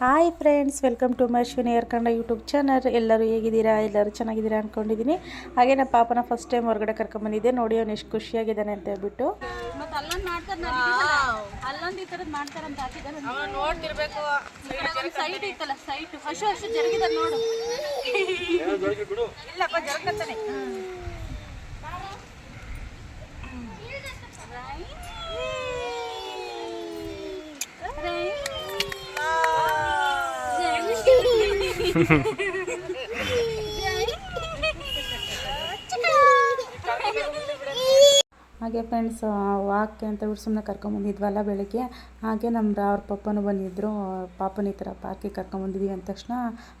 Hi friends welcome to my ಮಶ್ವಿನಿ Kannada YouTube channel. ಎಲ್ಲರೂ ಹೇಗಿದ್ದೀರಾ? ಎಲ್ಲರೂ ಚೆನ್ನಾಗಿದ್ದೀರಾ ಅಂದ್ಕೊಂಡಿದ್ದೀನಿ ಹಾಗೆ ನಮ್ಮ ಪಾಪನ ಫಸ್ಟ್ ಟೈಮ್ ಹೊರಗಡೆ ಕರ್ಕೊಂಬಂದಿದ್ದೆ ನೋಡಿ ಅವ್ನು ಎಷ್ಟು ಖುಷಿಯಾಗಿದ್ದಾನೆ ಅಂತ ಹೇಳ್ಬಿಟ್ಟು. ಮತ್ತೆ ಹಾಗೆ ಫ್ರೆಂಡ್ಸ್ ವಾಕ್ ಅಂತ ಬಿಟ್ಟು ಸುಮ್ಮನೆ ಕರ್ಕೊಂಬಂದಿದ್ವಲ್ಲ ಬೆಳಗ್ಗೆ. ಹಾಗೆ ನಮ್ಮ ಅವ್ರ ಪಪ್ಪನೂ ಬಂದಿದ್ದರು ಪಾಪನ ಈ ಥರ ಪಾರ್ಕಿಗೆ ಕರ್ಕೊಂಬಂದಿದ್ದೀವಿ ಅಂದ ತಕ್ಷಣ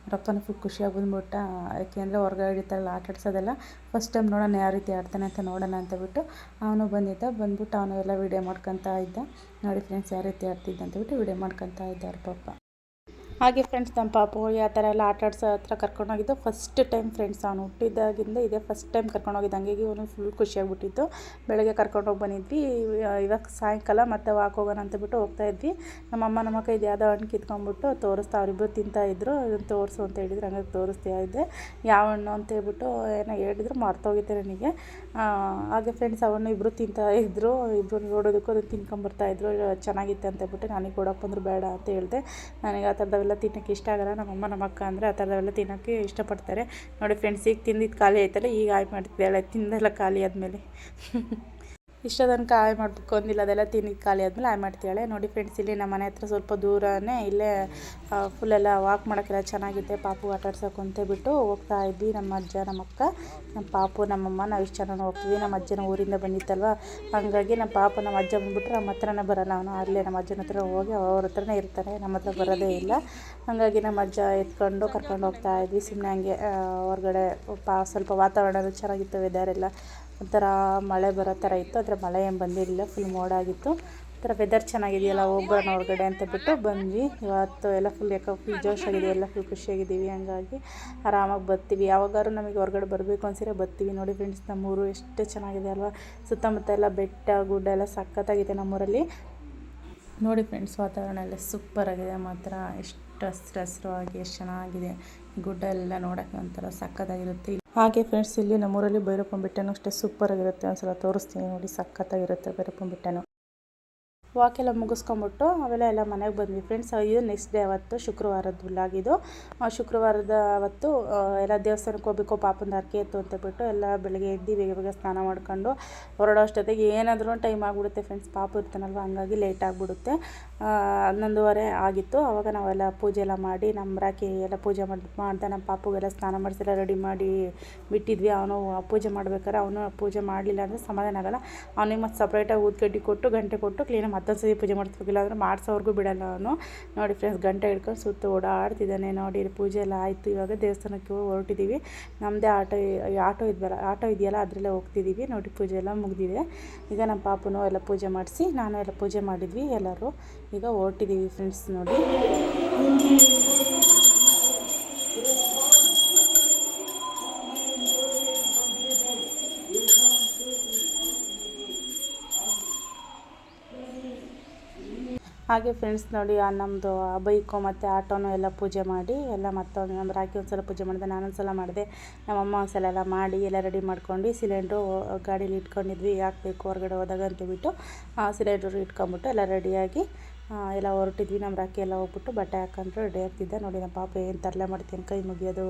ಅವ್ರ ಅಪ್ಪನ ಫುಲ್ ಖುಷಿಯಾಗಿ ಬಂದ್ಬಿಟ್ಟ ಯಾಕೆಂದರೆ ಹೊರಗಡೆ ಥರ ಆಟ ಆಡ್ಸೋದೆಲ್ಲ ಫಸ್ಟ್ ಟೈಮ್ ನೋಡೋಣ ಯಾವ ರೀತಿ ಆಡ್ತಾನೆ ಅಂತ ನೋಡೋಣ ಅಂತ ಬಿಟ್ಟು ಅವನು ಬಂದಿದ್ದ. ಬಂದ್ಬಿಟ್ಟು ಅವನು ಎಲ್ಲ ವೀಡಿಯೋ ಮಾಡ್ಕೊತಾ ಇದ್ದ. ನೋಡಿ ಫ್ರೆಂಡ್ಸ್ ಯಾವ ರೀತಿ ಆಡ್ತಿದ್ದ ಅಂತ ಬಿಟ್ಟು ವೀಡಿಯೋ ಮಾಡ್ಕೊತಾ ಇದ್ದ ಅವ್ರ ಪಪ್ಪ. ಹಾಗೆ ಫ್ರೆಂಡ್ಸ್ ನಮ್ಮ ಪಾಪು ಆ ಥರ ಎಲ್ಲ ಆಟ ಆಡ್ಸೋ ಹತ್ರ ಕರ್ಕೊಂಡೋಗಿದ್ದು ಫಸ್ಟ್ ಟೈಮ್ ಫ್ರೆಂಡ್ಸ್ ಅವನು ಹುಟ್ಟಿದಾಗಿಂದ ಇದೇ ಫಸ್ಟ್ ಟೈಮ್ ಕರ್ಕೊಂಡೋಗಿದ್ದು. ಹಂಗಾಗಿ ಅವನು ಫುಲ್ ಖುಷಿಯಾಗ್ಬಿಟ್ಟಿತ್ತು. ಬೆಳಗ್ಗೆ ಕರ್ಕೊಂಡೋಗಿ ಬಂದಿದ್ವಿ, ಇವಾಗ ಸಾಯಂಕಾಲ ಮತ್ತೆ ವಾಕ್ ಹೋಗೋಣ ಅಂತ ಬಿಟ್ಟು ಹೋಗ್ತಾ ಇದ್ವಿ. ನಮ್ಮಮ್ಮ ನಮ್ಮ ಅಕ್ಕ ಇದು ಯಾವುದೋ ಹಣ್ಣು ಕಿತ್ಕೊಂಡ್ಬಿಟ್ಟು ತೋರಿಸ್ತಾ ಅವರಿಬ್ಬರು ತಿಂತಾ ಇದ್ರು. ಇದನ್ನು ತೋರಿಸು ಅಂತ ಹೇಳಿದ್ರು, ಹಂಗಾಗಿ ತೋರಿಸ್ತಾ ಇದ್ದೆ. ಯಾವ ಹಣ್ಣು ಅಂತ ಹೇಳ್ಬಿಟ್ಟು ಏನೋ ಹೇಳಿದ್ರು, ಮರ್ತೋಗಿದ್ದೆ ನನಗೆ. ಹಾಗೆ ಫ್ರೆಂಡ್ಸ್ ಅವನು ಇಬ್ಬರು ತಿಂತಾ ಇದ್ದರು ಇಬ್ಬರು ನೋಡೋದಕ್ಕೂ ಅದನ್ನು ತಿನ್ಕೊಂಬರ್ತಾ ಇದ್ರು ಚೆನ್ನಾಗಿತ್ತು ಅಂತ ಹೇಳ್ಬಿಟ್ಟು ನನಗೆ ಕೊಡಪ್ಪ ಬೇಡ ಅಂತ ಹೇಳಿದೆ. ನನಗೆ ಆ ಥರದವೆಲ್ಲ ತಿನ್ನೋಕ್ಕೆ ಇಷ್ಟ ಆಗಲ್ಲ, ನಮ್ಮಮ್ಮ ನಮ್ಮ ಅಕ್ಕ ಅಂದರೆ ಆ ಥರದವೆಲ್ಲ ತಿನ್ನೋಕ್ಕೆ ಇಷ್ಟಪಡ್ತಾರೆ. ನೋಡಿ ಫ್ರೆಂಡ್ಸ್ ಈಗ ತಿಂದಿದ್ದು ಖಾಲಿ ಆಯ್ತಲ್ಲ, ಈಗ ಆಯ್ ಅಲ್ಲ ತಿಂದೆಲ್ಲ ಖಾಲಿ ಆದಮೇಲೆ. ಇಷ್ಟ ತನಕ ಆಯ್ ಮಾಡಬೇಕು ಅಂದಿಲ್ಲ, ಅದೆಲ್ಲ ತಿನ್ನಿ ಖಾಲಿ ಆದಮೇಲೆ ಆಯ್ ಮಾಡ್ತಾಳೆ ನೋಡಿ ಫ್ರೆಂಡ್ಸ್ ಇಲ್ಲಿ ನಮ್ಮ ಮನೆ ಹತ್ರ ಸ್ವಲ್ಪ ದೂರನೇ ಇಲ್ಲೇ ಫುಲ್ಲೆಲ್ಲ ವಾಕ್ ಮಾಡೋಕ್ಕೆಲ್ಲ ಚೆನ್ನಾಗಿದೆ. ಪಾಪು ಆಟ ಆಡ್ಸೋಕೆ ಬಿಟ್ಟು ಹೋಗ್ತಾ ಇದ್ವಿ. ನಮ್ಮ ಅಜ್ಜ, ನಮ್ಮ ಅಕ್ಕ, ನಮ್ಮ ಪಾಪು ನಮ್ಮಮ್ಮ ನಾವು ಇಷ್ಟು ಚೆನ್ನಾಗಿ ಹೋಗ್ತೀವಿ ನಮ್ಮ ಅಜ್ಜನ ಊರಿಂದ ಬಂದಿತ್ತಲ್ವ? ಹಾಗಾಗಿ ನಮ್ಮ ಪಾಪ, ನಮ್ಮ ಅಜ್ಜ ಬಂದುಬಿಟ್ರೆ ನಮ್ಮ ಹತ್ರನೇ ಬರೋಲ್ಲ. ಅವನು ಅಲ್ಲೇ ನಮ್ಮ ಅಜ್ಜನ ಹತ್ರ ಹೋಗಿ ಅವ್ರ ಹತ್ರನೇ ಇರ್ತಾರೆ ನಮ್ಮ ಹತ್ರ ಬರೋದೇ ಇಲ್ಲ. ಹಾಗಾಗಿ ನಮ್ಮ ಅಜ್ಜ ಎತ್ಕೊಂಡು ಕರ್ಕೊಂಡು ಹೋಗ್ತಾ ಇದ್ವಿ. ಸುಮ್ಮನೆ ಹಂಗೆ ಹೊರಗಡೆ ಪಾ, ಸ್ವಲ್ಪ ವಾತಾವರಣ ಚೆನ್ನಾಗಿತ್ತು ವೆದರ್ ಎಲ್ಲ. ಒಂಥರ ಮಳೆ ಬರೋ ಥರ ಇತ್ತು. ಆದರೆ ಮಳೆ ಏನು ಬಂದಿರಲಿಲ್ಲ. ಫುಲ್ ಮೋಡ ಆಗಿತ್ತು. ಒಂಥರ ವೆದರ್ ಚೆನ್ನಾಗಿದೆಯಲ್ಲ ಹೋಗ್ಬರೋಣ ಹೊರಗಡೆ ಅಂತ ಬಿಟ್ಟು ಬಂದ್ವಿ. ಇವತ್ತು ಎಲ್ಲ ಫುಲ್ ಯಾಕೆ ಫುಲ್ ಜೋಶಾಗಿದೆ ಎಲ್ಲ ಫುಲ್ ಖುಷಿಯಾಗಿದ್ದೀವಿ ಹಂಗಾಗಿ ಆರಾಮಾಗಿ ಬರ್ತೀವಿ. ಯಾವಾಗಾದ್ರೂ ನಮಗೆ ಹೊರಗಡೆ ಬರಬೇಕು ಅನ್ಸಿದ್ರೆ ಬರ್ತೀವಿ. ನೋಡಿ ಫ್ರೆಂಡ್ಸ್ ನಮ್ಮೂರು ಎಷ್ಟು ಚೆನ್ನಾಗಿದೆ ಅಲ್ವಾ? ಸುತ್ತಮುತ್ತ ಎಲ್ಲ ಬೆಟ್ಟ, ಗುಡ್ಡ ಎಲ್ಲ ಸಖತ್ತಾಗಿದೆ ನಮ್ಮೂರಲ್ಲಿ. ನೋಡಿ ಫ್ರೆಂಡ್ಸ್ ವಾತಾವರಣ ಎಲ್ಲ ಸೂಪರ್ ಆಗಿದೆ. ಮಾತ್ರ ಎಷ್ಟು ಹಸ್ರು ಹಸ್ರಾಗಿ ಎಷ್ಟು ಚೆನ್ನಾಗಿದೆ. ಗುಡ್ಡ ಎಲ್ಲ ನೋಡೋಕ್ಕೆ ಒಂಥರ ಸಕ್ಕತ್ತಾಗಿರುತ್ತೆ ಹಾಗೆ ಫ್ರೆಂಡ್ಸ್ ಇಲ್ಲಿ ನಮ್ಮೂರಲ್ಲಿ ಭೈರಪ್ಪನ ಬೆಟ್ಟನೂ ಅಷ್ಟೇ ಸೂಪರ್ ಆಗಿರುತ್ತೆ. ಒಂದ್ಸಲ ತೋರಿಸ್ತೀನಿ ನೋಡಿ, ಸಖತ್ತಾಗಿರುತ್ತೆ ಭೈರಪ್ಪನ ಬೆಟ್ಟನೂ. ವಾಕೆಲ್ಲ ಮುಗಿಸ್ಕೊಂಬಿಟ್ಟು ಅವೆಲ್ಲ ಎಲ್ಲ ಮನೆಗೆ ಬಂದ್ವಿ. ಫ್ರೆಂಡ್ಸ್ ಇದು ನೆಕ್ಸ್ಟ್ ಡೇ ಅವತ್ತು ಶುಕ್ರವಾರದ ಹುಲ್ಲಾಗಿದ್ದು ಶುಕ್ರವಾರದ ಅವತ್ತು ಎಲ್ಲ ದೇವಸ್ಥಾನಕ್ಕೆ ಹೋಗ್ಬೇಕು ಪಾಪನ ಹರಕೆ ಇತ್ತು ಅಂತ ಬಿಟ್ಟು ಎಲ್ಲ ಬೆಳಗ್ಗೆ ಎದ್ದು ಬೇಗ ಬೇಗ ಸ್ನಾನ ಮಾಡ್ಕೊಂಡು ಹೊರಡೋ ಅಷ್ಟೊತ್ತಿಗೆ ಏನಾದರೂ ಟೈಮ್ ಆಗಿಬಿಡುತ್ತೆ ಫ್ರೆಂಡ್ಸ್ ಪಾಪ ಇರ್ತಾನಲ್ವ, ಹಂಗಾಗಿ ಲೇಟ್ ಆಗಿಬಿಡುತ್ತೆ. ಹನ್ನೊಂದುವರೆ ಆಗಿತ್ತು. ಆವಾಗ ನಾವೆಲ್ಲ ಪೂಜೆ ಎಲ್ಲ ಮಾಡಿ, ನಮ್ಮ ರಾಕಿ ಎಲ್ಲ ಪೂಜೆ ಮಾಡಿ ಮಾಡ್ದೆ ನಮ್ಮ ಪಾಪುಗೆಲ್ಲ ಸ್ನಾನ ಮಾಡಿಸೆಲ್ಲ ರೆಡಿ ಮಾಡಿ ಬಿಟ್ಟಿದ್ವಿ. ಅವನು ಪೂಜೆ ಮಾಡ್ಬೇಕಾದ್ರೆ ಅವನು ಪೂಜೆ ಮಾಡಲಿಲ್ಲ ಅಂದರೆ ಸಮಾಧಾನ ಆಗಲ್ಲ. ಅವನಿಗೆ ಮತ್ತು ಸಪ್ರೇಟಾಗಿ ಊದ್ಕಡ್ಡಿ ಕೊಟ್ಟು, ಗಂಟೆ ಕೊಟ್ಟು ಕ್ಲೀನಾಗಿ ಮತ್ತೊಂದು ಸತಿ ಪೂಜೆ ಮಾಡಿಸ್ಬೇಕಿಲ್ಲ ಅಂದರೆ ಮಾಡಿಸೋವರೆಗೂ ಬಿಡಲ್ಲ ಅವನು. ನೋಡಿ ಫ್ರೆಂಡ್ಸ್ ಗಂಟೆ ಹಿಡ್ಕೊಂಡು ಸುತ್ತ ಓಡಾಡ್ತಿದ್ದಾನೆ. ನೋಡಿ ಪೂಜೆ ಎಲ್ಲ ಆಯಿತು. ಇವಾಗ ದೇವಸ್ಥಾನಕ್ಕೆ ಹೊರಟಿದ್ದೀವಿ ನಮ್ಮದೇ ಆಟೋ ಆಟೋ ಇದ್ವಲ್ಲ ಆಟೋ ಇದೆಯಲ್ಲ, ಅದರಲ್ಲೇ ಹೋಗ್ತಿದ್ದೀವಿ ನೋಡಿ ಪೂಜೆ ಎಲ್ಲ ಮುಗಿದಿದೆ. ಈಗ ನಮ್ಮ ಪಾಪನು ಎಲ್ಲ ಪೂಜೆ ಮಾಡಿಸಿ, ನಾನು ಎಲ್ಲ ಪೂಜೆ ಮಾಡಿದ್ವಿ ಎಲ್ಲರೂ. ಈಗ ಹೊರಟಿದ್ದೀವಿ ಫ್ರೆಂಡ್ಸ್ ನೋಡಿ. ಹಾಗೆ ಫ್ರೆಂಡ್ಸ್ ನೋಡಿ ನಮ್ಮದು ಬೈಕು ಮತ್ತು ಆಟೋನು ಎಲ್ಲ ಪೂಜೆ ಮಾಡಿ, ಎಲ್ಲ ಮತ್ತೊಂದು ನಮ್ಮ ರಾಕಿ ಒಂದು ಸಲ ಪೂಜೆ ಮಾಡಿದೆ ನಾನೊಂದು ಸಲ ಮಾಡಿದೆ. ನಮ್ಮಮ್ಮ ಒಂದು ಸಲ ಎಲ್ಲ ಮಾಡಿ, ಎಲ್ಲ ರೆಡಿ ಮಾಡ್ಕೊಂಡು ಸಿಲಿಂಡ್ರು ಗಾಡೀಲಿ ಇಟ್ಕೊಂಡಿದ್ವಿ ಹಾಕ್ಬೇಕು ಹೊರಗಡೆ ಹೋದಾಗ ಅಂತೇಳ್ಬಿಟ್ಟು ಸಿಲಿಂಡ್ರು ಇಟ್ಕೊಂಬಿಟ್ಟು ಎಲ್ಲ ರೆಡಿಯಾಗಿ ಎಲ್ಲ ಹೊರಟಿದ್ವಿ. ನಮ್ಮ ರಾಕಿ ಎಲ್ಲ ಹೋಗ್ಬಿಟ್ಟು ಬಟ್ಟೆ ಹಾಕೊಂಡ್ರು, ರೆಡಿ ಆಗ್ತಿದ್ದೆ. ನೋಡಿ, ನಮ್ಮ ಪಾಪ ಏನು ತರಲೆ ಮಾಡ್ತೀನಿ ಕೈ ಮುಗಿಯೋದು,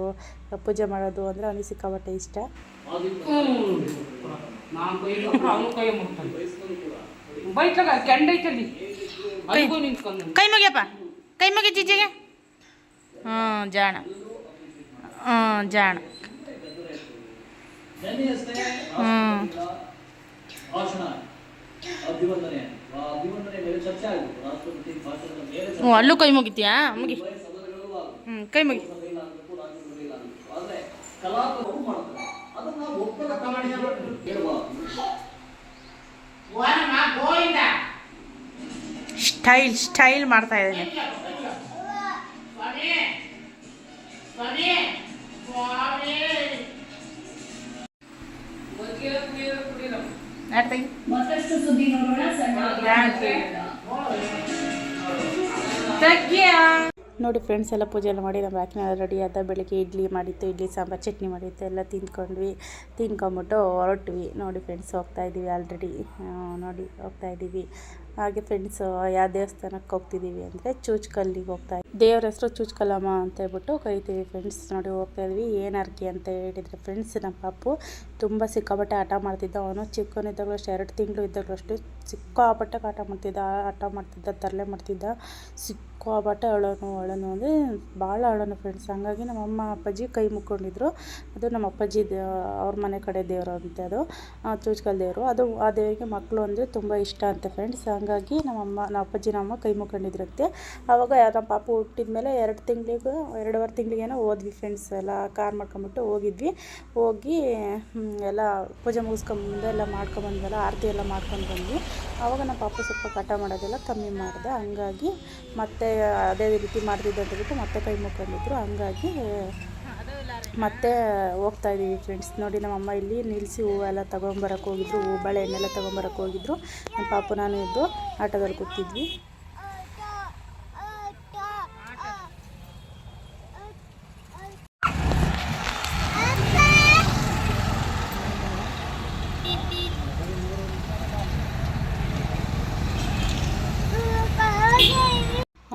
ಪೂಜೆ ಮಾಡೋದು ಅಂದರೆ ಅವನಿಗೆ ಸಿಕ್ಕಾಬಟ್ಟೆ ಇಷ್ಟ. ಕೈ ಮುಗಿಯಪ್ಪ. ಕೈ ಮುಗಿ ಜಿಜ್ಜಿಗೆ ಹ್ಞೂ ಜಾಣ. ಹ್ಞೂ ಜಾಣ. ಹ್ಞೂ ಹ್ಞೂ ಅಲ್ಲೂ ಕೈ ಮುಗಿತೀಯಾ? ಮುಗಿ. ಹ್ಞೂ ಕೈ ಮುಗಿ. ಸ್ಟೈಲ್ ಸ್ಟೈಲ್ ಮಾಡ್ತಾ ಇದ್ದಾನೆ. ಮತ್ತಷ್ಟು ಸುದ್ದಿ ನೋಡೋಣ ಸಣ್ಣ ತಗ್ಗಿಯ ನೋಡಿ ಫ್ರೆಂಡ್ಸ್ ಎಲ್ಲ ಪೂಜೆ ಎಲ್ಲ ಮಾಡಿ ನಮ್ಮ ಆಕಿನ ರೆಡಿ ಆದ ಬೆಳಿಗ್ಗೆ ಇಡ್ಲಿ ಮಾಡಿತ್ತು ಇಡ್ಲಿ ಸಾಂಬಾರು ಚಟ್ನಿ ಮಾಡಿತ್ತು ಎಲ್ಲ ತಿಂದ್ಕೊಂಡ್ವಿ. ತಿನ್ಕೊಂಬಿಟ್ಟು ಹೊರಟ್ವಿ. ನೋಡಿ ಫ್ರೆಂಡ್ಸ್ ಹೋಗ್ತಾ ಇದ್ದೀವಿ ಆಲ್ರೆಡಿ ನೋಡಿ ಹೋಗ್ತಾ ಇದ್ದೀವಿ ಹಾಗೆ ಫ್ರೆಂಡ್ಸ್ ಯಾವ ದೇವಸ್ಥಾನಕ್ಕೆ ಹೋಗ್ತಿದ್ದೀವಿ ಅಂದರೆ ಚೂಚ್ಕಲ್ಲಿಗೆ ಹೋಗ್ತಾ ದೇವ್ರ ಹೆಸರು ಚೂಚ್ಕಲ್ಲಮ್ಮ ಅಂತ ಹೇಳ್ಬಿಟ್ಟು ಕರಿತೀವಿ ಫ್ರೆಂಡ್ಸ್ ನೋಡಿ ಹೋಗ್ತಾ ಇದ್ವಿ. ಅರ್ಕೆ ಅಂತ ಹೇಳಿದರೆ ಫ್ರೆಂಡ್ಸ್ ನಮ್ಮ ಪಾಪು ತುಂಬ ಸಿಕ್ಕಾಪಟ್ಟೆ ಆಟ ಮಾಡ್ತಿದ್ದ. ಅವನು ಚಿಕ್ಕವನಿದ್ದಾಗಲೂ ಅಷ್ಟೇ ಎರಡು ತಿಂಗಳು ಇದ್ದಾಗಲೂ ಅಷ್ಟೇ ಸಿಕ್ಕಾಪಟ್ಟೆ ಆಟ ಮಾಡ್ತಿದ್ದ. ಆಟ ಮಾಡ್ತಿದ್ದ, ತರಲೆ ಮಾಡ್ತಿದ್ದ. ಸಿಕ್ಕಾಪಟ್ಟೆ ಅಳೋನು ಅಳೋನು ಅಂದರೆ ಭಾಳ ಅಳೋನು ಫ್ರೆಂಡ್ಸ್ ಹಂಗಾಗಿ ನಮ್ಮ ಅಮ್ಮ ಅಪ್ಪಾಜಿ ಕೈ ಮುಕ್ಕೊಂಡಿದ್ರು. ಅದು ನಮ್ಮ ಅಪ್ಪಾಜಿ ದೇ, ಅವ್ರ ಮನೆ ಕಡೆ ದೇವರು ಅಂತೆ ಅದು ಚೂಚ್ಕಲ್ ದೇವರು. ಅದು ಆ ದೇವರಿಗೆ ಮಕ್ಕಳು ಅಂದರೆ ತುಂಬ ಇಷ್ಟ ಅಂತ ಫ್ರೆಂಡ್ಸ್ ಹಂಗಾಗಿ ನಮ್ಮಮ್ಮ, ನಮ್ಮ ಅಪ್ಪಾಜಿ ನಮ್ಮಮ್ಮ ಕೈ ಮುಕ್ಕೊಂಡಿದ್ರಂತೆ ಆವಾಗ ನಮ್ಮ ಪಾಪ ಹುಟ್ಟಿದ ಮೇಲೆ ಎರಡು ತಿಂಗಳಿಗೂ, ಎರಡೂವರೆ ತಿಂಗಳಿಗೇನೋ ಹೋದ್ವಿ ಫ್ರೆಂಡ್ಸ್ ಎಲ್ಲ, ಕಾರ್ ಮಾಡ್ಕೊಂಬಿಟ್ಟು ಹೋಗಿದ್ವಿ. ಹೋಗಿ ಎಲ್ಲ ಪೂಜೆ ಮುಗಿಸ್ಕೊಂಬಂದು ಎಲ್ಲ ಮಾಡ್ಕೊಂಬಂದ್ವಲ್ಲ ಆರತಿ ಎಲ್ಲ ಮಾಡ್ಕೊಂಡು ಬಂದ್ವಿ. ಆವಾಗ ನಮ್ಮ ಪಾಪ ಸ್ವಲ್ಪ ಕಟ ಮಾಡೋದೆಲ್ಲ ಕಮ್ಮಿ ಮಾಡಿದೆ. ಹಂಗಾಗಿ ಮತ್ತೆ ಅದೇ ರೀತಿ ಮಾಡ್ತಿದ್ದೆ ಅಂತ ಮತ್ತೆ ಕೈ ಮುಕ್ಕೊಂಡಿದ್ರು ಹಂಗಾಗಿ ಮತ್ತೆ ಹೋಗ್ತಾ ಇದ್ದೀವಿ ಫ್ರೆಂಡ್ಸ್ ನೋಡಿ ನಮ್ಮಮ್ಮ ಇಲ್ಲಿ ನಿಲ್ಲಿಸಿ ಹೂವೆಲ್ಲ ತೊಗೊಂಬರಕ್ಕೆ ಹೋಗಿದ್ರು ಹೂ ಬಾಳೆಹಣ್ಣೆಲ್ಲ ತೊಗೊಂಬರಕ್ಕೆ ಹೋಗಿದ್ರು. ನಮ್ಮ ಪಾಪು, ನಾನು ಇದ್ದು ಆಟೋದಲ್ಲಿ ಕೂತಿದ್ವಿ.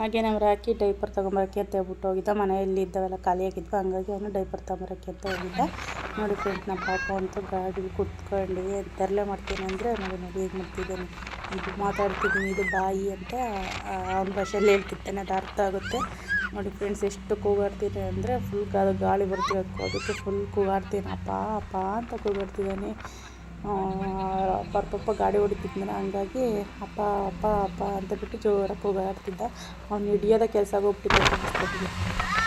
ಹಾಗೆ ನಮ್ಮ ರಾಕಿ ಡೈಪರ್ ತೊಗೊಂಬರಕ್ಕೆ ಅಂತ ಹೇಳ್ಬಿಟ್ಟು ಹೋಗಿದ್ದ, ಮನೆಯಲ್ಲಿ ಇದ್ದವೆಲ್ಲ ಖಾಲಿಯಾಗಿದ್ವು ಹಂಗಾಗಿ ಅವನು ಡೈಪರ್ ತೊಗೊಂಬರಕ್ಕೆ ಅಂತ ಹೋಗಿದ್ದ. ನೋಡಿ ಫ್ರೆಂಡ್ಸ್ ನಮ್ಮ ಪಾಪ ಅಂತೂ ಗಾಡಿ ಕುತ್ಕೊಂಡು ತರಲೆ ಮಾಡ್ತೀನಿ ಅಂದರೆ, ನೋಡಿ ನೋಡಿ, ಹೇಗೆ ಮಾಡ್ತಿದ್ದೇನೆ. ಇದು ಮಾತಾಡ್ತಿದ್ದೀನಿ ಇದು ಬಾಯಿ ಅಂತ ಅವನ ಭಾಷೆಯಲ್ಲಿ ಹೇಳ್ತಿರ್ತಾನೆ, ಅದು ಅರ್ಥ ಆಗುತ್ತೆ. ನೋಡಿ ಫ್ರೆಂಡ್ಸ್ ಎಷ್ಟು ಕೂಗಾಡ್ತೀನಿ ಅಂದರೆ ಫುಲ್ ಗಾಳಿ ಬರ್ತಿರೋದಕ್ಕೂ ಅದಕ್ಕೆ ಫುಲ್ ಕೂಗಾಡ್ತೀನಿ. ಅಪ್ಪ ಅಪ್ಪ ಅಂತ ಕೂಗಾಡ್ತಿದ್ದಾನೆ. ಪಪ್ಪ ಗಾಡಿ ಹೊಡಿತಿದ್ನಲ್ಲ ಹಂಗಾಗಿ ಅಪ್ಪ ಅಪ್ಪ ಅಪ್ಪ ಅಂತ ಬಿಟ್ಟು ಜೋರಾಗಿ ಕೂಗಾಡ್ತಿದ್ದ ಅವ್ನು ಹಿಡಿಯೋದ ಕೆಲಸ ಆಗೋಗ್ಬಿಟ್ಟಿದ್ದ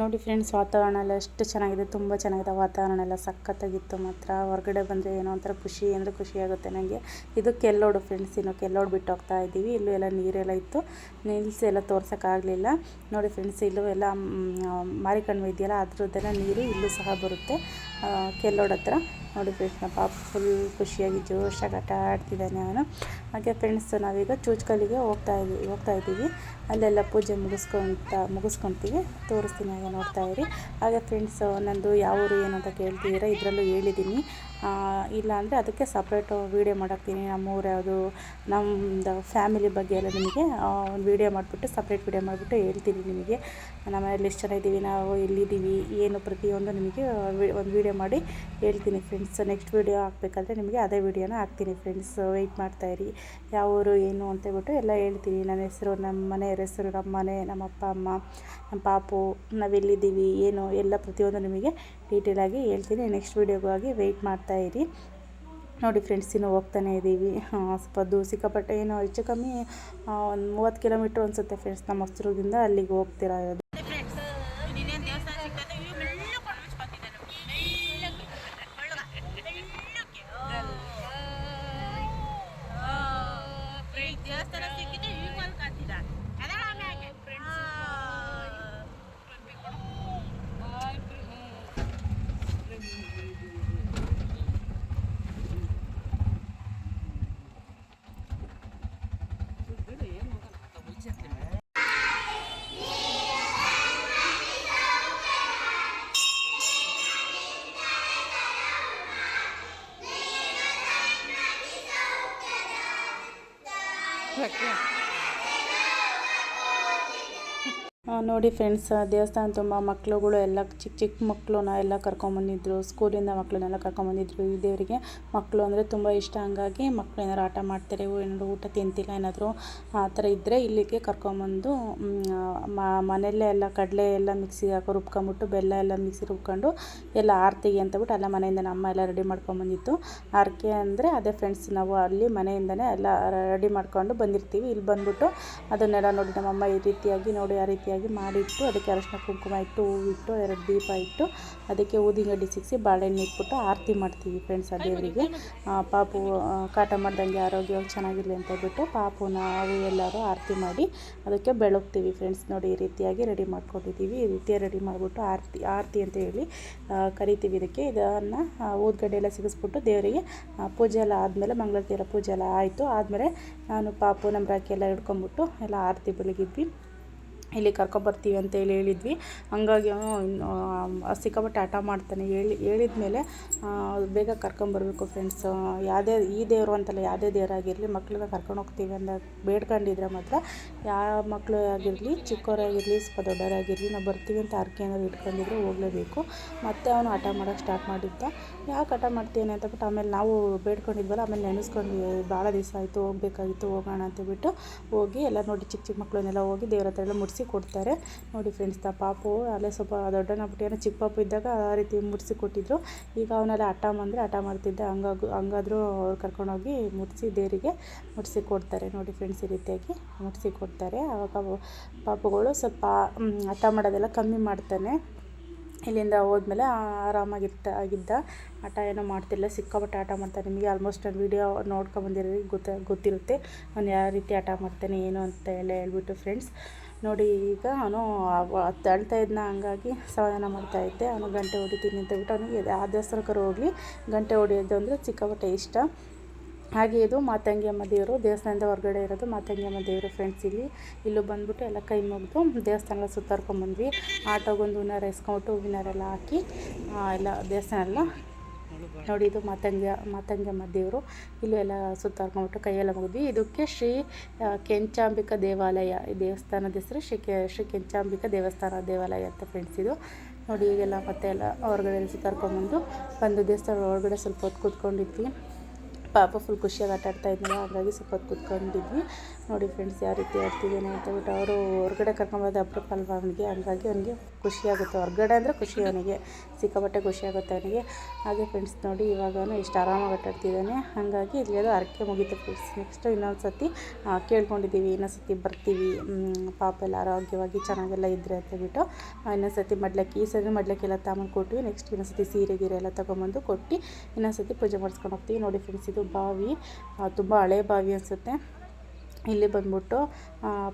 ನೋಡಿ ಫ್ರೆಂಡ್ಸ್, ವಾತಾವರಣ ಎಲ್ಲ ಎಷ್ಟು ಚೆನ್ನಾಗಿದೆ. ತುಂಬ ಚೆನ್ನಾಗಿದೆ. ವಾತಾವರಣ ಎಲ್ಲ ಸಖತ್ತಾಗಿತ್ತು ಮಾತ್ರ. ಹೊರಗಡೆ ಬಂದರೆ ಏನೋ ಒಂಥರ ಖುಷಿ ಅಂದರೆ ಖುಷಿಯಾಗುತ್ತೆ ನನಗೆ ಇದು ಕೆಲ್ಲೋಡು ಫ್ರೆಂಡ್ಸ್. ಇನ್ನು ಕೆಲ್ಲೋಡು ಬಿಟ್ಟು ಹೋಗ್ತಾ ಇದ್ದೀವಿ. ಇಲ್ಲೂ ಎಲ್ಲ ನೀರೆಲ್ಲ ಇತ್ತು. ನಿಲ್ಸಿ ಎಲ್ಲ ತೋರ್ಸೋಕ್ಕಾಗಲಿಲ್ಲ ನೋಡಿ ಫ್ರೆಂಡ್ಸ್, ಇಲ್ಲೂ ಎಲ್ಲ ಮಾರಿಕಣ್ವೆ ಇದೆಯಲ್ಲ, ಅದರದ್ದೆಲ್ಲ ನೀರು ಇಲ್ಲೂ ಸಹ ಬರುತ್ತೆ. ಕೆಲ್ಲೋಡ ಹತ್ರ. ನೋಡಿ ಫ್ರೆಂಡ್ಸ್ ನಮ್ಮ ಪಾಪ ಫುಲ್ ಖುಷಿಯಾಗಿ ಜೋಶಾಗಿ ಆಟ ಆಡ್ತಿದ್ದಾನೆ ಅವನು. ಹಾಗೆ ಫ್ರೆಂಡ್ಸ್ ನಾವೀಗ ಚೂಚ್ಕಲ್ಲಿಗೆ ಹೋಗ್ತಾ ಇದ್ದೀವಿ ಹೋಗ್ತಾ ಇದ್ದೀವಿ. ಅಲ್ಲೆಲ್ಲ ಪೂಜೆ ಮುಗಿಸ್ಕೊಂತ, ಮುಗಿಸ್ಕೊತೀವಿ. ತೋರಿಸ್ತೀನಿ ಹಾಗೆ ನೋಡ್ತಾ ಇರಿ. ಹಾಗೆ ಫ್ರೆಂಡ್ಸ್ ನಂದು ಯಾವ ಊರು ಏನು ಅಂತ ಕೇಳ್ತಿದ್ದೀರಾ ಇದರಲ್ಲೂ ಹೇಳಿದ್ದೀನಿ. ಇಲ್ಲ ಅಂದರೆ ಅದಕ್ಕೆ ಸಪ್ರೇಟು ವೀಡಿಯೋ ಮಾಡಾಕ್ತೀನಿ. ನಮ್ಮ ಊರು ಯಾವುದು ನಮ್ಮದು ಫ್ಯಾಮಿಲಿ ಬಗ್ಗೆ ಎಲ್ಲ ನಿಮಗೆ ಒಂದು ವೀಡಿಯೋ ಮಾಡಿಬಿಟ್ಟು ಸಪ್ರೇಟ್ ವೀಡಿಯೋ ಮಾಡಿಬಿಟ್ಟು ಹೇಳ್ತೀನಿ ನಿಮಗೆ. ನಮ್ಮ ಮನೇಲಿ ಎಷ್ಟು ಜನ ಇದ್ದೀವಿ, ನಾವು ಎಲ್ಲಿದ್ದೀವಿ, ಏನು ಪ್ರತಿಯೊಂದು ನಿಮಗೆ ಒಂದು ವೀಡಿಯೋ ಮಾಡಿ ಹೇಳ್ತೀನಿ ಫ್ರೆಂಡ್ಸ್ ನೆಕ್ಸ್ಟ್ ವೀಡಿಯೋ ಹಾಕ್ಬೇಕಾದ್ರೆ ನಿಮಗೆ ಅದೇ ವೀಡಿಯೋನ ಹಾಕ್ತೀನಿ ಫ್ರೆಂಡ್ಸ್ ವೆಯ್ಟ್ ಮಾಡ್ತಾಯಿರಿ ಯಾವ ಊರು, ಏನು ಅಂತ ಹೇಳ್ಬಿಟ್ಟು ಎಲ್ಲ ಹೇಳ್ತೀನಿ. ನನ್ನ ಹೆಸರು, ನಮ್ಮ ಮನೆಯವ್ರ ಹೆಸರು, ನಮ್ಮ ಮನೆ, ನಮ್ಮ ಅಪ್ಪ, ಅಮ್ಮ, ನಮ್ಮ ಪಾಪು ನಾವೆಲ್ಲಿದ್ದೀವಿ ಏನು ಎಲ್ಲ ಪ್ರತಿಯೊಂದು ನಿಮಗೆ ಡೀಟೇಲಾಗಿ ಹೇಳ್ತೀನಿ. ನೆಕ್ಸ್ಟ್ ವೀಡಿಯೋಗಾಗಿ ವೆಯ್ಟ್ ಮಾಡ್ತಾಯಿರಿ ನೋಡಿ ಫ್ರೆಂಡ್ಸ್ ಇನ್ನೂ ಹೋಗ್ತಾನೆ ಇದ್ದೀವಿ ಸ್ವಲ್ಪ ದೂ ಸಿಕ್ಕಾಪಟ್ಟೆ ಏನೋ ಹೆಚ್ಚು ಕಮ್ಮಿ ಒಂದು ಮೂವತ್ತು ಕಿಲೋಮೀಟ್ರ್ ಅನಿಸುತ್ತೆ ಫ್ರೆಂಡ್ಸ್ ನಮ್ಮ ಹಸ್ರೂರಿಂದ ಅಲ್ಲಿಗೆ ಹೋಗ್ತಿರೋದು. ಆ, ನೋಡಿ ಫ್ರೆಂಡ್ಸ್ ದೇವಸ್ಥಾನ ತುಂಬ ಮಕ್ಕಳುಗಳು ಎಲ್ಲ ಚಿಕ್ಕ ಚಿಕ್ಕ ಮಕ್ಕಳನ್ನ ಎಲ್ಲ ಕರ್ಕೊಂಬಂದಿದ್ರು ಸ್ಕೂಲಿಂದ ಮಕ್ಕಳನ್ನೆಲ್ಲ ಕರ್ಕೊಂಬಂದಿದ್ರು ಈ ದೇವರಿಗೆ ಮಕ್ಕಳು ಅಂದರೆ ತುಂಬ ಇಷ್ಟ. ಹಂಗಾಗಿ ಮಕ್ಕಳು ಏನಾದ್ರು ಆಟ ಮಾಡ್ತಾರೆ ಏನಾದ್ರು ಊಟ ತಿಂತಿಲ್ಲ ಏನಾದರೂ ಆ ಥರ ಇದ್ದರೆ ಇಲ್ಲಿಗೆ ಕರ್ಕೊಂಬಂದು ಮನೆಯಲ್ಲೇ ಎಲ್ಲ ಕಡಲೆ ಎಲ್ಲ ಮಿಕ್ಸಿಗೆ ಹಾಕೋ ರುಬ್ಕೊಂಬಿಟ್ಟು ಬೆಲ್ಲ ಎಲ್ಲ ಮಿಕ್ಸಿ ರುಬ್ಕೊಂಡು ಎಲ್ಲ ಆರತಿಗೆ ಅಂತಬಿಟ್ಟು ಎಲ್ಲ ಮನೆಯಿಂದ ನಮ್ಮ ಎಲ್ಲ ರೆಡಿ ಮಾಡ್ಕೊಂಬಂದಿತ್ತು ಆರಕೆ ಅಂದರೆ ಅದೇ ಫ್ರೆಂಡ್ಸ್ ನಾವು ಅಲ್ಲಿ ಮನೆಯಿಂದನೇ ಎಲ್ಲ ರೆಡಿ ಮಾಡ್ಕೊಂಡು ಬಂದಿರ್ತೀವಿ. ಇಲ್ಲಿ ಬಂದ್ಬಿಟ್ಟು ಅದನ್ನೆಲ್ಲ ನೋಡಿ ನಮ್ಮಮ್ಮ ಈ ರೀತಿಯಾಗಿ ನೋಡಿ, ಆ ರೀತಿಯಾಗಿ ನೀಟಾಗಿ ಮಾಡಿಟ್ಟು ಅದಕ್ಕೆ ಅರಶಿನ ಕುಂಕುಮ ಇಟ್ಟು ಹೂವಿಟ್ಟು, ಎರಡು ದೀಪ ಇಟ್ಟು, ಅದಕ್ಕೆ ಊದಿನಗಡ್ಡಿ ಸಿಕ್ಕಿಸಿ ಬಾಳೆಹಣ್ಣು ಇಟ್ಬಿಟ್ಟು ಆರತಿ ಮಾಡ್ತೀವಿ ಫ್ರೆಂಡ್ಸ್ ಆ ದೇವರಿಗೆ. ಪಾಪು ಕಾಟ ಮಾಡ್ದಂಗೆ ಆರೋಗ್ಯವಾಗಿ ಚೆನ್ನಾಗಿರಲಿ ಅಂತ ಹೇಳ್ಬಿಟ್ಟು ಪಾಪುನ ನಾವು ಎಲ್ಲರೂ ಆರತಿ ಮಾಡಿ ಅದಕ್ಕೆ ಬೆಳಗ್ತೀವಿ ಫ್ರೆಂಡ್ಸ್ ನೋಡಿ ಈ ರೀತಿಯಾಗಿ ರೆಡಿ ಮಾಡ್ಕೊಂಡಿದ್ದೀವಿ. ಈ ರೀತಿಯಾಗಿ ರೆಡಿ ಮಾಡಿಬಿಟ್ಟು ಆರತಿ ಆರತಿ ಅಂತ ಹೇಳಿ ಕರಿತೀವಿ ಇದಕ್ಕೆ. ಇದನ್ನು ಊದ್ಗಡ್ಡೆ ಎಲ್ಲ ಸಿಗಿಸ್ಬಿಟ್ಟು ದೇವರಿಗೆ ಪೂಜೆ ಎಲ್ಲ ಆದಮೇಲೆ ಮಂಗಳಾರತಿ ಎಲ್ಲ ಪೂಜೆ ಎಲ್ಲ ಆಯಿತು. ಆದಮೇಲೆ ನಾನು ಪಾಪು ನಮ್ಮ ರಾಕಿ ಎಲ್ಲ ಹಿಡ್ಕೊಂಬಿಟ್ಟು ಎಲ್ಲ ಆರತಿ ಬೆಳಗಿದ್ವಿ. ಇಲ್ಲಿ ಕರ್ಕೊಬರ್ತೀವಿ ಅಂತ ಹೇಳಿ ಹೇಳಿದ್ವಿ. ಹಂಗಾಗಿ ಅವನು ಸಿಕ್ಕಾಪಟ್ಟೆ ಹಠ ಮಾಡ್ತಾನೆ. ಹೇಳಿ ಹೇಳಿದ ಮೇಲೆ ಬೇಗ ಕರ್ಕೊಂಬರ್ಬೇಕು ಫ್ರೆಂಡ್ಸ್ ಯಾವುದೇ, ಈ ದೇವರು ಅಂತಲ್ಲ, ಯಾವುದೇ ದೇವರಾಗಿರಲಿ ಮಕ್ಳನ್ನ ಕರ್ಕೊಂಡು ಹೋಗ್ತೀವಿ ಅಂತ ಬೇಡ್ಕೊಂಡಿದ್ರೆ ಮಾತ್ರ ಯಾವ ಮಕ್ಕಳು ಆಗಿರಲಿ ಚಿಕ್ಕವರಾಗಿರಲಿ ಸ್ವಲ್ಪ ದೊಡ್ಡವರಾಗಿರಲಿ ನಾವು ಬರ್ತೀವಿ ಅಂತ ಅರ್ಕೆ ಏನಾದ್ರು ಇಟ್ಕೊಂಡಿದ್ರೆ ಹೋಗಲೇಬೇಕು. ಮತ್ತೆ ಅವನು ಹಠ ಮಾಡೋಕ್ಕೆ ಸ್ಟಾರ್ಟ್ ಮಾಡಿದ್ದ. ಯಾಕೆ ಹಠ ಮಾಡ್ತೀನಿ ಅಂತ ಬಿಟ್ಟು ಆಮೇಲೆ ನಾವು ಬೇಡ್ಕೊಂಡಿದ್ವಲ್ಲ, ಆಮೇಲೆ ನೆನೆಸ್ಕೊಂಡು ಭಾಳ ದಿವಸ ಆಯಿತು, ಹೋಗಬೇಕಾಗಿತ್ತು, ಹೋಗೋಣ ಅಂತೇಳ್ಬಿಟ್ಟು ಹೋಗಿ, ಎಲ್ಲ ನೋಡಿ ಚಿಕ್ಕ ಚಿಕ್ಕ ಮಕ್ಕಳನ್ನೆಲ್ಲ ಹೋಗಿ ದೇವ್ರ ಹತ್ರ ಎಲ್ಲ ಮುಡಿಸಿ ಕೊಡ್ತಾರೆ. ನೋಡಿ ಫ್ರೆಂಡ್ಸ್ ತ ಪಾಪು, ಅಲ್ಲೇ ಸ್ವಲ್ಪ ದೊಡ್ಡನ ಏನೋ ಚಿಕ್ಕ ಪಾಪು ಇದ್ದಾಗ ಆ ರೀತಿ ಮುಡಿಸಿ ಕೊಟ್ಟಿದ್ರು. ಈಗ ಅವನೆಲ್ಲ ಹಠ ಬಂದರೆ ಹಠ ಮಾಡ್ತಿದ್ದೆ, ಹಂಗಾಗು, ಹಂಗಾದ್ರೂ ಅವ್ರು ಕರ್ಕೊಂಡೋಗಿ ಮುಡಿಸಿ ದೇವರಿಗೆ ಮುಡಿಸಿ ಕೊಡ್ತಾರೆ. ನೋಡಿ ಫ್ರೆಂಡ್ಸ್ ಈ ರೀತಿಯಾಗಿ ಮುಡಿಸಿ ಕೊಡ್ತಾರೆ. ಆವಾಗ ಪಾಪುಗಳು ಸ್ವಲ್ಪ ಹಠ ಮಾಡೋದೆಲ್ಲ ಕಮ್ಮಿ ಮಾಡ್ತಾನೆ. ಇಲ್ಲಿಂದ ಹೋದ್ಮೇಲೆ ಆರಾಮಾಗಿರ್ತ ಆಗಿದ್ದ ಆಟ ಏನೋ ಮಾಡ್ತಿಲ್ಲ. ಸಿಕ್ಕಾಪಟ್ಟೆ ಆಟ ಮಾಡ್ತಾನೆ. ನಿಮಗೆ ಆಲ್ಮೋಸ್ಟ್ ನಾನು ವೀಡಿಯೋ ನೋಡ್ಕೊಂಬಂದಿರೋರಿಗೆ ಗೊತ್ತ, ಗೊತ್ತಿರುತ್ತೆ. ಅವ್ನು ಯಾವ ರೀತಿ ಆಟ ಮಾಡ್ತಾನೆ, ಏನು ಅಂತ ಎಲ್ಲ ಹೇಳ್ಬಿಟ್ಟು ಫ್ರೆಂಡ್ಸ್ ನೋಡಿ, ಈಗ ಅವನು ಅಳ್ತಾ ಇದ್ನ ಹಂಗಾಗಿ ಮಾಡ್ತಾ ಇದ್ದೆ. ಅವನು ಗಂಟೆ ಹೊಡಿತೀನಿ ಅಂತ ಬಿಟ್ಟು ಅವನಿಗೆ ಆ ದೇವಸ್ಥಾನಕ್ಕರು ಹೋಗಲಿ ಗಂಟೆ ಹೊಡಿಯೋದು ಅಂದರೆ ಸಿಕ್ಕಾಪಟ್ಟೆ ಇಷ್ಟ. ಹಾಗೆ ಇದು ಮಾತಂಗಿಯಮ್ಮ ದೇವರು. ದೇವಸ್ಥಾನದ ಹೊರಗಡೆ ಇರೋದು ಮಾತಂಗಿಯಮ್ಮ ದೇವರು ಫ್ರೆಂಡ್ಸ್ ಇಲ್ಲಿ. ಇಲ್ಲೂ ಬಂದುಬಿಟ್ಟು ಎಲ್ಲ ಕೈ ಮುಗಿದು ದೇವಸ್ಥಾನ ಎಲ್ಲ ಸುತ್ತಾಡ್ಕೊಂಬಂದ್ವಿ ಆಟೋಗೊಂದು ಹೂವಿನಾರ ಎಸ್ಕೊಂಬಿಟ್ಟು ಹೂವಿನಾರೆಲ್ಲ ಹಾಕಿ ಎಲ್ಲ ದೇವಸ್ಥಾನ ಎಲ್ಲ ನೋಡಿ, ಇದು ಮಾತಂಗ ಮಾತಂಗ್ಯಮ್ಮ ದೇವರು. ಇಲ್ಲೂ ಎಲ್ಲ ಸುತ್ತಾರ್ಕೊಂಡ್ಬಿಟ್ಟು ಕೈಯೆಲ್ಲ ಮುಗಿದ್ವಿ. ಇದಕ್ಕೆ ಶ್ರೀ ಕೆಂಚಾಂಬಿಕಾ ದೇವಾಲಯ. ಈ ದೇವಸ್ಥಾನದ ಹೆಸರು ಶ್ರೀ ಕೆ, ಶ್ರೀ ಕೆಂಚಾಂಬಿಕಾ ದೇವಸ್ಥಾನ ದೇವಾಲಯ ಅಂತ ಫ್ರೆಂಡ್ಸ್ ಇದು. ನೋಡಿ, ಈಗೆಲ್ಲ ಮತ್ತೆ ಎಲ್ಲ ಹೊರಗಡೆ ಸುತ್ತಾಡ್ಕೊಂಬಂದು ಬಂದು ದೇವಸ್ಥಾನ ಒಳಗಡೆ ಸ್ವಲ್ಪ ಹೊತ್ತು ಕೂತ್ಕೊಂಡಿದ್ವಿ. ಪಾಪ ಫುಲ್ ಖುಷಿಯಾಗಿ ಆಟ ಆಡ್ತಾ ಹಾಗಾಗಿ ಸ್ವಲ್ಪ ಹೊತ್ತು ಕುತ್ಕೊಂಡಿದ್ವಿ. ನೋಡಿ ಫ್ರೆಂಡ್ಸ್ ಯಾವ ರೀತಿ ಆಡ್ತಿದ್ದೇನೆ ಅಂತ ಬಿಟ್ಟು ಅವರು ಹೊರಗಡೆ ಕರ್ಕೊಂಬೋದು ಅಪರೂಪ ಅಲ್ವಾ ಅವನಿಗೆ? ಹಂಗಾಗಿ ಅವನಿಗೆ ಖುಷಿಯಾಗುತ್ತೆ ಹೊರಗಡೆ ಅಂದರೆ ಖುಷಿ ಅವನಿಗೆ ಸಿಕ್ಕಾಪಟ್ಟೆ ಖುಷಿಯಾಗುತ್ತೆ ಅವನಿಗೆ. ಹಾಗೆ ಫ್ರೆಂಡ್ಸ್ ನೋಡಿ ಇವಾಗ ಅವನು ಎಷ್ಟು ಆರಾಮಾಗಿ ಆಟ ಆಡ್ತಿದ್ದಾನೆ ಹಾಗಾಗಿ ಇಲ್ಲೆಲ್ಲೋ ಅರಕೆ ಮುಗೀತು ಫ್ರೆಂಡ್ಸ್ ನೆಕ್ಸ್ಟ್ ಇನ್ನೊಂದು ಆ, ಕೇಳ್ಕೊಂಡಿದ್ದೀವಿ ಇನ್ನೊಂದು ಸರ್ತಿ ಬರ್ತೀವಿ ಪಾಪ ಎಲ್ಲ ಆರೋಗ್ಯವಾಗಿ ಚೆನ್ನಾಗೆಲ್ಲ ಇದ್ದರೆ ಅಂತ ಹೇಳ್ಬಿಟ್ಟು ಆ, ಇನ್ನೊಂದು ಸತಿ ಮಡ್ಲಕ್ಕಿ ಈ ಸರಿ ಮಡ್ಲಕ್ಕೆಲ್ಲ ತಗೊಂಡು ಕೊಟ್ವಿ. ನೆಕ್ಸ್ಟ್ ಇನ್ನೊಂದು ಸರ್ತಿ ಸೀರೆ ಗೀರೆ ಎಲ್ಲ ತೊಗೊಂಬಂದು ಕೊಟ್ಟು ಇನ್ನೊಂದು ಸರ್ತಿ ಪೂಜೆ ಮಾಡಿಸ್ಕೊಂಡು ಹೋಗ್ತೀವಿ. ನೋಡಿ ಫ್ರೆಂಡ್ಸ್ ಬಾವಿ ತುಂಬ ಹಳೆ ಬಾವಿ ಅನಿಸುತ್ತೆ. ಇಲ್ಲಿ ಬಂದ್ಬಿಟ್ಟು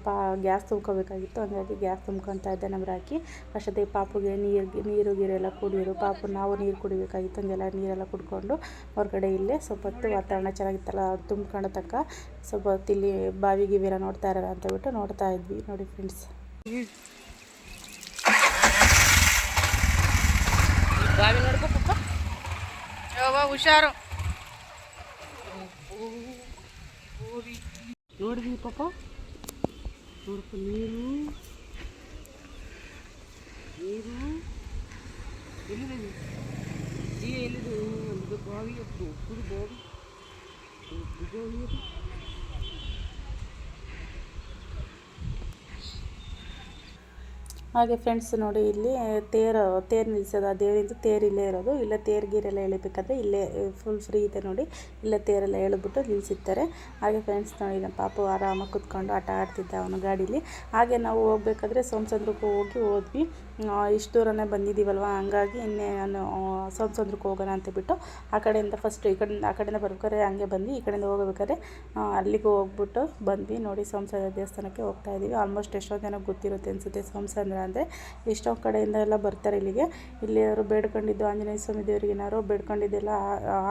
ಪಾ, ಗ್ಯಾಸ್ ತುಂಬ್ಕೋಬೇಕಾಗಿತ್ತು. ಹಂಗಾಗಿ ಗ್ಯಾಸ್ ತುಂಬ್ಕೊತಾ ಇದ್ದೆ ನಮ್ಮ ರಾಕಿ. ಅಷ್ಟೊತ್ತಿಗೆ ಪಾಪುಗೆ ನೀರು ನೀರು ಗೀರೆಲ್ಲ ಕುಡಿಯೋರು. ಪಾಪು ನಾವು ನೀರು ಕುಡಿಬೇಕಾಗಿತ್ತು. ಹಂಗೆಲ್ಲ ನೀರೆಲ್ಲ ಕುಡ್ಕೊಂಡು ಹೊರಗಡೆ ಇಲ್ಲೇ ಸ್ವಲ್ಪ ಹೊತ್ತು ವಾತಾವರಣ ಚೆನ್ನಾಗಿತ್ತಲ್ಲ ತುಂಬ್ಕೊಂಡು ತಕ್ಕ ಸ್ವಲ್ಪ ಹೊತ್ತು ಇಲ್ಲಿ ಬಾವಿ ಗಿವಿರ ನೋಡ್ತಾ ಇರೋಲ್ಲ ಅಂತ ಬಿಟ್ಟು ನೋಡ್ತಾ ಇದ್ವಿ. ನೋಡಿ ಫ್ರೆಂಡ್ಸ್. ಬಾವಿ ನೋಡ್ಕೋ ಹುಷಾರು. ನೋಡಿದ್ವಿ ಪಾಪ ನೋಡಪ್ಪ ನೀರು ನೀರು ಎಲ್ಲಿದೆ ನೀರು? ಜೀವ ಎಲ್ಲಿದೆ ಒಂದು ಬಾವಿ ಅದು ದೊಡ್ಡದು ಬಾವಿ ದೊಡ್ಡ ಬಾವಿ ಅದು ಹಾಗೆ ಫ್ರೆಂಡ್ಸ್ ನೋಡಿ ಇಲ್ಲಿ ತೇರು ತೇರು ನಿಲ್ಸೋದು. ಆ ದೇವರಿಂದ ತೇರು ಇಲ್ಲೇ ಇರೋದು. ಇಲ್ಲ ತೇರು ಗೀರೆಲ್ಲ ಎಳಿಬೇಕಾದ್ರೆ ಇಲ್ಲೇ ಫುಲ್ ಫ್ರೀ ಇದೆ ನೋಡಿ. ಇಲ್ಲ ತೇರೆಲ್ಲ ಎಳೆದ್ಬಿಟ್ಟು ನಿಲ್ಲಿಸಿರ್ತಾರೆ ಹಾಗೆ ಫ್ರೆಂಡ್ಸ್ ನೋಡಿ, ನಮ್ಮ ಪಾಪು ಆರಾಮಾಗಿ ಕುತ್ಕೊಂಡು ಆಟ ಆಡ್ತಿದ್ದ ಅವನು ಗಾಡೀಲಿ. ಹಾಗೆ ನಾವು ಹೋಗ್ಬೇಕಾದ್ರೆ ಸೋಮಚಂದ್ರಕ್ಕೆ ಹೋಗಿ ಹೋದ್ವಿ. ಇಷ್ಟು ದೂರನೇ ಬಂದಿದ್ದೀವಲ್ವ ಹಂಗಾಗಿ ಇನ್ನೇ ನಾನು ಸೋಮಸಂದ್ರಕ್ಕೆ ಹೋಗೋಣ ಅಂತ ಬಿಟ್ಟು ಆ ಕಡೆಯಿಂದ ಫಸ್ಟ್ ಈ ಕಡೆ, ಆ ಕಡೆಯಿಂದ ಬರ್ಬೇಕಾದ್ರೆ ಹಂಗೆ ಬಂದು ಈ ಕಡೆಯಿಂದ ಹೋಗಬೇಕಾದ್ರೆ ಅಲ್ಲಿಗೆ ಹೋಗ್ಬಿಟ್ಟು ಬಂದ್ವಿ. ನೋಡಿ ಸೋಮಸಂದ್ರ ದೇವಸ್ಥಾನಕ್ಕೆ ಹೋಗ್ತಾ ಇದ್ದೀವಿ ಆಲ್ಮೋಸ್ಟ್ ಎಷ್ಟೊಂದು ಜನ ಗೊತ್ತಿರುತ್ತೆ ಅನಿಸುತ್ತೆ ಸೋಮಸಂದ್ರ ಅಂದರೆ. ಎಷ್ಟೋ ಕಡೆಯಿಂದ ಎಲ್ಲ ಬರ್ತಾರೆ ಇಲ್ಲಿಗೆ. ಇಲ್ಲಿ ಅವರು ಬೇಡ್ಕೊಂಡಿದ್ದು ಆಂಜನೇಯ ಸ್ವಾಮಿ ದೇವರಿಗೆ ಏನಾದ್ರು ಬೇಡ್ಕೊಂಡಿದ್ದೆಲ್ಲ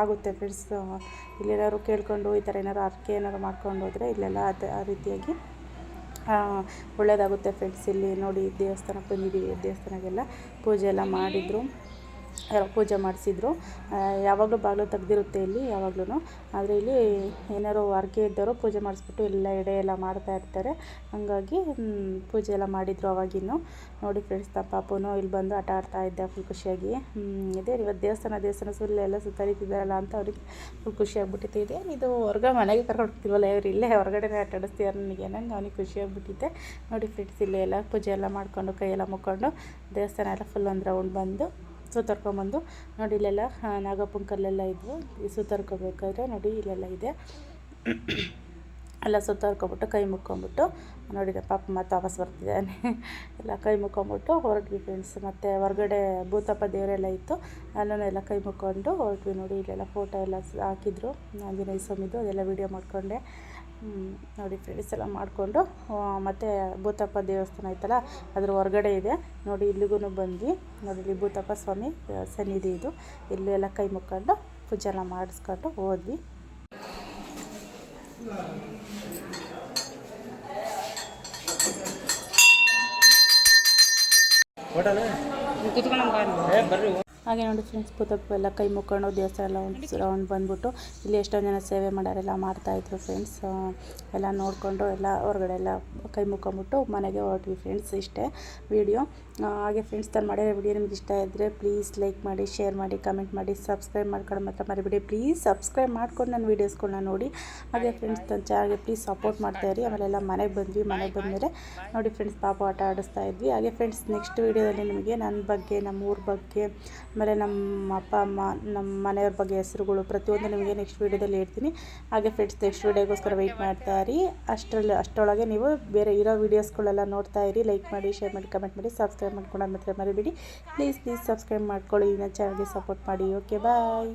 ಆಗುತ್ತೆ ಫ್ರೆಂಡ್ಸ್ ಇಲ್ಲೇನಾದ್ರು ಕೇಳ್ಕೊಂಡು ಈ ಥರ ಏನಾದ್ರು ಅರ್ಕೆ ಏನಾದ್ರು ಮಾಡ್ಕೊಂಡು ಹೋದರೆ ಇಲ್ಲೆಲ್ಲ ಅದೇ, ಆ ರೀತಿಯಾಗಿ ಒಳ್ಳೆಯದಾಗುತ್ತೆ ಫ್ರೆಂಡ್ಸ್ ಇಲ್ಲಿ ನೋಡಿ ದೇವಸ್ಥಾನಕ್ಕೆ ಬಂದಿದ್ದೀವಿ ದೇವಸ್ಥಾನಕ್ಕೆಲ್ಲ ಪೂಜೆ ಎಲ್ಲ ಮಾಡಿದರು. ಯಾರೋ ಪೂಜೆ ಮಾಡಿಸಿದ್ರು. ಯಾವಾಗಲೂ ಬಾಗಿಲು ತೆಗ್ದಿರುತ್ತೆ ಇಲ್ಲಿ ಯಾವಾಗ್ಲೂ ಆದರೆ ಇಲ್ಲಿ ಏನಾರು ಹರಕೆ ಇದ್ದವರು ಪೂಜೆ ಮಾಡಿಸ್ಬಿಟ್ಟು ಎಲ್ಲ ಎಡೆ ಎಲ್ಲ ಮಾಡ್ತಾ ಇರ್ತಾರೆ. ಹಾಗಾಗಿ ಪೂಜೆ ಎಲ್ಲ ಮಾಡಿದರು ಅವಾಗಿನ್ನು. ನೋಡಿ ಫ್ರೆಂಡ್ಸ್ ನಮ್ಮ ಪಾಪುನು ಇಲ್ಲಿ ಬಂದು ಆಟ ಆಡ್ತಾ ಇದ್ದ ಫುಲ್ ಖುಷಿಯಾಗಿ. ಇದೇ ಇವತ್ತು ದೇವಸ್ಥಾನ ದೇವಸ್ಥಾನ ಸುಳ್ಳು ಎಲ್ಲ ಸುತ್ತರಿತಿದ್ದಾರಲ್ಲ ಅಂತ ಅವ್ರಿಗೆ ಫುಲ್ ಖುಷಿ ಇದೆ ಇದು, ಹೊರಗೆ ಮನೆಗೆ ಕರ್ಕೊಂಡು ಹೋಗ್ತಿಲ್ವಲ್ಲ ಇವ್ರು? ಇಲ್ಲೇ ಹೊರಗಡೆ ಆಟ ನನಗೆ. ನಂಗೆ ಅವನಿಗೆ ಖುಷಿ ಆಗ್ಬಿಟ್ಟಿದೆ ನೋಡಿ ಫ್ರೆಂಡ್ಸ್ ಇಲ್ಲೇ ಎಲ್ಲ ಪೂಜೆ ಎಲ್ಲ ಮಾಡಿಕೊಂಡು, ಕೈಯೆಲ್ಲ ಮುಕ್ಕೊಂಡು ದೇವಸ್ಥಾನ ಎಲ್ಲ ಫುಲ್ ಒಂದು ರೌಂಡ್ ಬಂದು ಸುತ್ತರ್ಕೊಂಬಂದು ನೋಡಿ ಇಲ್ಲೆಲ್ಲ ಆ, ನಾಗಪ್ಪನ ಕಲ್ಲೆಲ್ಲ ಇದ್ವು. ಈ ಸುತ್ತರ್ಕೋಬೇಕಾದ್ರೆ ನೋಡಿ ಇಲ್ಲೆಲ್ಲ ಇದೆ. ಎಲ್ಲ ಸುತ್ತರ್ಕೊಂಬಿಟ್ಟು ಕೈ ಮುಕ್ಕೊಂಬಿಟ್ಟು ನೋಡಿದೆ ಪಾಪ ಮತ್ತೆ ವಾಪಸ್ ಬರ್ತಿದ್ದಾನೆ ಎಲ್ಲ ಕೈ ಮುಕ್ಕೊಂಬಿಟ್ಟು ಹೊರಟ್ವಿ ಫ್ರೆಂಡ್ಸ್ ಮತ್ತು ಹೊರಗಡೆ ಭೂತಪ್ಪ ದೇವರೆಲ್ಲ ಇತ್ತು. ಅಲ್ಲೂ ಎಲ್ಲ ಕೈ ಮುಕ್ಕೊಂಡು ಹೊರಟ್ವಿ ನೋಡಿ ಇಲ್ಲೆಲ್ಲ ಫೋಟೋ ಎಲ್ಲ ಸ್- ಹಾಕಿದ್ರು. ಆಂಜನೇಯ ಸ್ವಾಮಿದು ಅದೆಲ್ಲ ವೀಡಿಯೋ ಮಾಡಿಕೊಂಡೆ. ನೋಡಿ ಫ್ರೆಂಡ್ಸ್ ಎಲ್ಲ ಮಾಡಿಕೊಂಡು ಮತ್ತು ಭೂತಪ್ಪ ದೇವಸ್ಥಾನ ಐತಲ್ಲ ಅದ್ರ ಹೊರಗಡೆ ಇದೆ. ನೋಡಿ ಇಲ್ಲಿಗೂ ಬಂದ್ವಿ. ನೋಡಿ ಇಲ್ಲಿ ಭೂತಪ್ಪ ಸ್ವಾಮಿ ಸನ್ನಿಧಿ ಇದು. ಇಲ್ಲೂ ಎಲ್ಲ ಕೈ ಮುಕ್ಕೊಂಡು ಪೂಜೆ ಎಲ್ಲ ಮಾಡಿಸ್ಕೊಂಡು ಹೋದ್ವಿ. ಹಾಗೆ ನೋಡಿ ಫ್ರೆಂಡ್ಸ್ ಭೂತಪ್ಪ ಎಲ್ಲ ಕೈ ಮುಕ್ಕೊಂಡು ದೇವಸ್ಥಾನ ಎಲ್ಲ ಒಂದು ರೌಂಡ್ ಬಂದ್ಬಿಟ್ಟು ಇಲ್ಲಿ ಎಷ್ಟೊಂದು ಜನ ಸೇವೆ ಮಾಡೋರೆಲ್ಲ ಮಾಡ್ತಾಯಿದ್ರು ಫ್ರೆಂಡ್ಸ್ ಎಲ್ಲ ನೋಡಿಕೊಂಡು ಎಲ್ಲ ಹೊರಗಡೆ ಎಲ್ಲ ಕೈ ಮುಕ್ಕೊಂಬಿಟ್ಟು ಮನೆಗೆ ಹೊರಟ್ವಿ ಫ್ರೆಂಡ್ಸ್ ಇಷ್ಟೇ ವಿಡಿಯೋ ಹಾಗೆ ಫ್ರೆಂಡ್ಸ್ ನಾನು ಮಾಡಿರೋ ವಿಡಿಯೋ ನಿಮ್ಗೆ ಇಷ್ಟ ಇದ್ದರೆ ಪ್ಲೀಸ್ ಲೈಕ್ ಮಾಡಿ ಶೇರ್ ಮಾಡಿ ಕಮೆಂಟ್ ಮಾಡಿ ಸಬ್ಸ್ಕ್ರೈಬ್ ಮಾಡ್ಕೊಂಡು ಮಾತ್ರ ಮರಿಬೇಡಿ. ಪ್ಲೀಸ್ ಸಬ್ಸ್ಕ್ರೈಬ್ ಮಾಡ್ಕೊಂಡು ನನ್ನ ವೀಡಿಯೋಸ್ಗಳನ್ನ ನೋಡಿ. ಹಾಗೆ ಫ್ರೆಂಡ್ಸ್ ನನ್ನ ಚೆನ್ನಾಗಿ ಪ್ಲೀಸ್ ಸಪೋರ್ಟ್ ಮಾಡ್ತಾಯಿರಿ ಆಮೇಲೆ ಎಲ್ಲ ಮನೆಗೆ ಬಂದ್ವಿ, ಮನೆಗೆ ಬಂದಮೇಲೆ ನೋಡಿ ಫ್ರೆಂಡ್ಸ್ ಪಾಪ ಆಟ ಆಡಿಸ್ತಾ ಇದ್ವಿ. ಹಾಗೆ ಫ್ರೆಂಡ್ಸ್ ನೆಕ್ಸ್ಟ್ ವೀಡಿಯೋದಲ್ಲಿ ನಿಮಗೆ ನನ್ನ ಬಗ್ಗೆ ನಮ್ಮ ಊರ ಬಗ್ಗೆ ಆಮೇಲೆ ನಮ್ಮ ಅಪ್ಪ, ಅಮ್ಮ, ನಮ್ಮ ಮನೆಯವ್ರ ಬಗ್ಗೆ ಹೆಸರುಗಳು ಪ್ರತಿಯೊಂದು ನಿಮಗೆ ನೆಕ್ಸ್ಟ್ ವೀಡಿಯೋದಲ್ಲಿ ಹೇಳ್ತೀನಿ. ಹಾಗೆ ಫ್ರೆಂಡ್ಸ್ ನೆಕ್ಸ್ಟ್ ವೀಡಿಯೋಗೋಸ್ಕರ ವೆಯ್ಟ್ ಮಾಡ್ತಾ ಇರಿ. ಅಷ್ಟರಲ್ಲಿ, ಅಷ್ಟರೊಳಗೆ ನೀವು ಬೇರೆ ಇರೋ ವೀಡಿಯೋಸ್ಗಳೆಲ್ಲ ನೋಡ್ತಾ ಇರಿ. ಲೈಕ್ ಮಾಡಿ ಶೇರ್ ಮಾಡಿ ಕಮೆಂಟ್ ಮಾಡಿ ಸಬ್ಸ್ಕ್ರೈಬ್ ಮಾಡ್ಕೊಂಡು ಮಾತ್ರ ಮರಿಬೇಡಿ. ಪ್ಲೀಸ್ ಪ್ಲೀಸ್ ಸಬ್ಸ್ಕ್ರೈಬ್ ಮಾಡ್ಕೊಳ್ಳಿ. ನನ್ನ ಚಾನಲ್ಗೆ ಸಪೋರ್ಟ್ ಮಾಡಿ. Okay bye